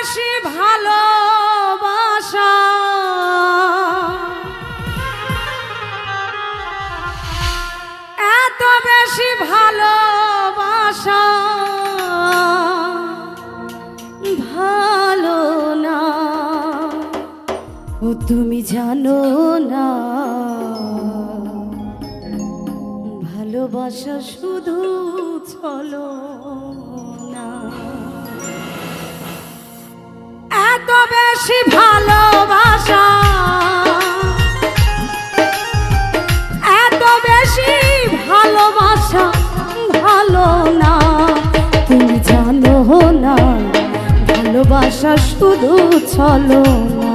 বেশি ভালোবাসা। এত বেশি ভালোবাসা ভালো না। ও তুমি জানো না, ভালোবাসা শুধু চলো না। এত বেশি ভালোবাসা। এত বেশি ভালোবাসা, ভালো না। জানো না, ভালোবাসা শুধু চলো না।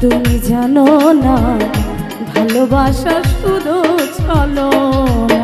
তুমি জানো না, ভালোবাসা শুধু চলো না।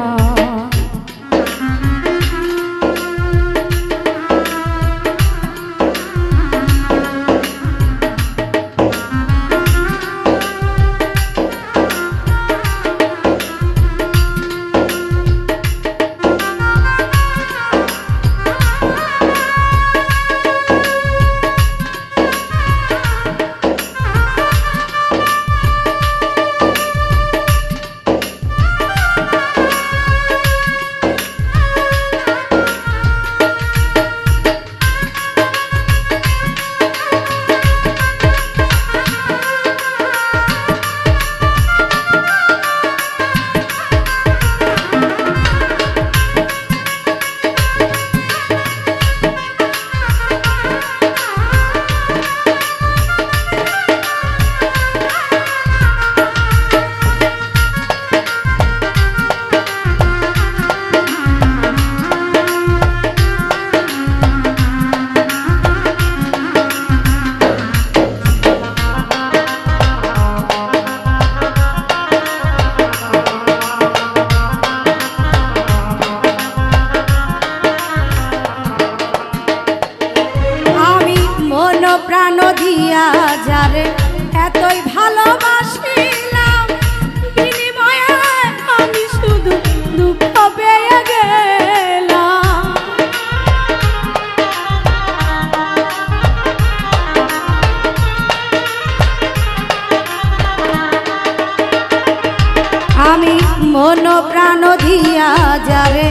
প্রাণ দিয়া যারে,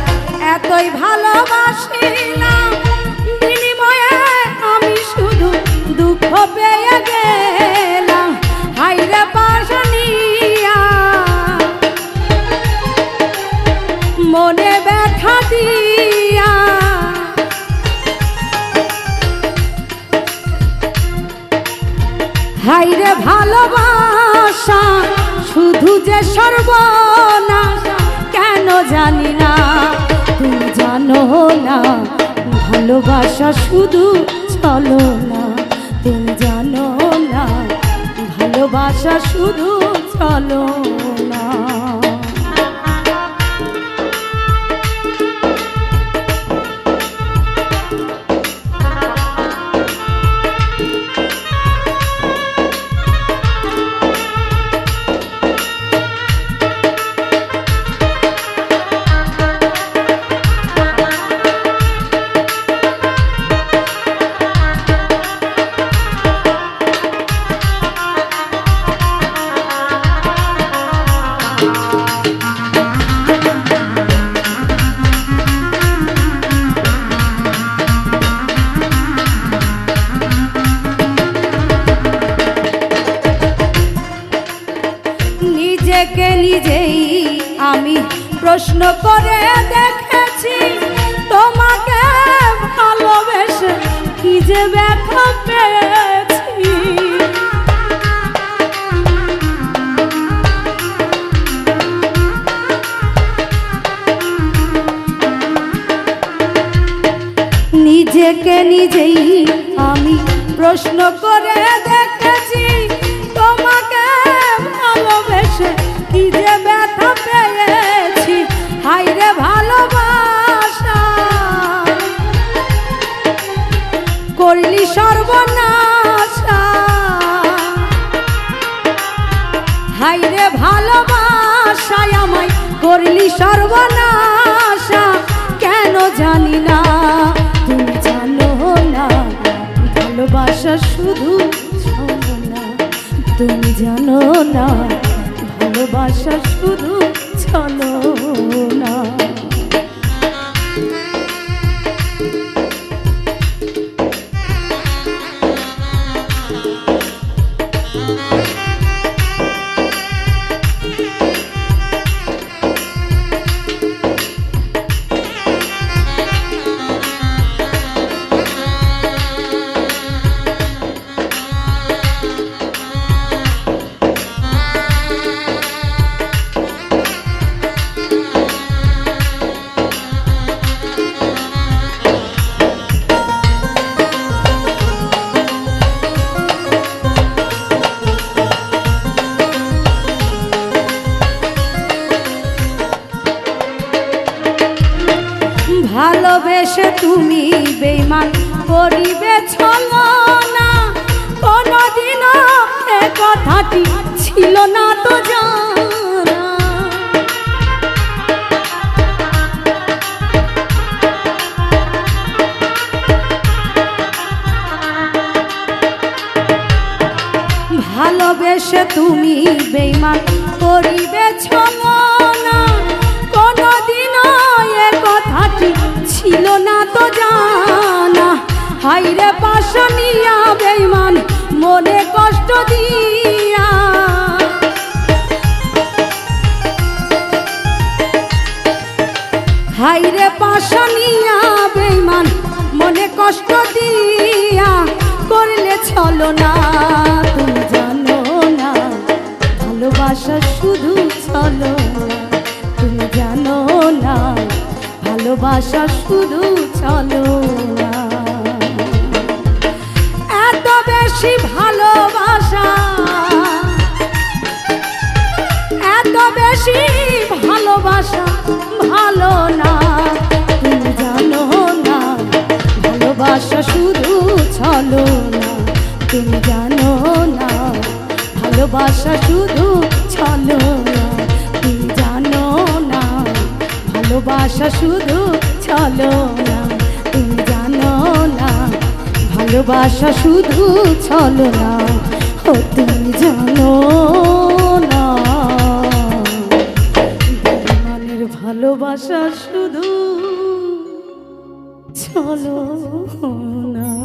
এতই ভালোবাসিলাম। বিনিময়ে আমি শুধু দুঃখ পেয়ে গেলাম। হাইরে পাশনিয়া মনে ব্যথা দিয়া। হাইরে ভালোবাসা, শুধু যে সর্বনাশ ভালোবাসা শুধু চলো না তুমি জানো না ভালোবাসা শুধু চলো প্রশ্ন করে দেখেছি, তোমাকে ভালোবেসে কি যে ব্যথা পেয়েছি। নিজেকে নিজেই আমি প্রশ্ন করে দেখেছি, তোমাকে ভালোবেসে কি যে ব্যথা পেয়েছি। করলি সর্বনাশা, কেন জানি না? তুমি জানো না, ভালোবাসা শুধু না তুমি জানো না, ভালোবাসা শুধু ছলনা। ভালোবেসে তুমি বেইমান করিবে ছলো না। কোনদিনও এ কথাটি ছিল না তো ভালোবেসে তুমি বেইমান করিবে পাশনিয়া বেইমান মনে কষ্ট দিয়া। হাইরে পাশনিয়া বেইমান মনে কষ্ট দিয়া। করলে চলো না, তুমি জানো না, ভালোবাসা শুধু চলো তুমি জানো না, ভালোবাসা শুধু চলো না। বেশি ভালোবাসা। এত বেশি ভালোবাসা ভালো না। তুমি জানো না, ভালোবাসা শুধু চলো না। তুমি জানো না, ভালোবাসা শুধু চলো না। তুমি জানো না, ভালোবাসা শুধু জানো না। ভালোবাসা শুধু চলো না ও তুমি জানো না। ভালোবাসা শুধু চলো না।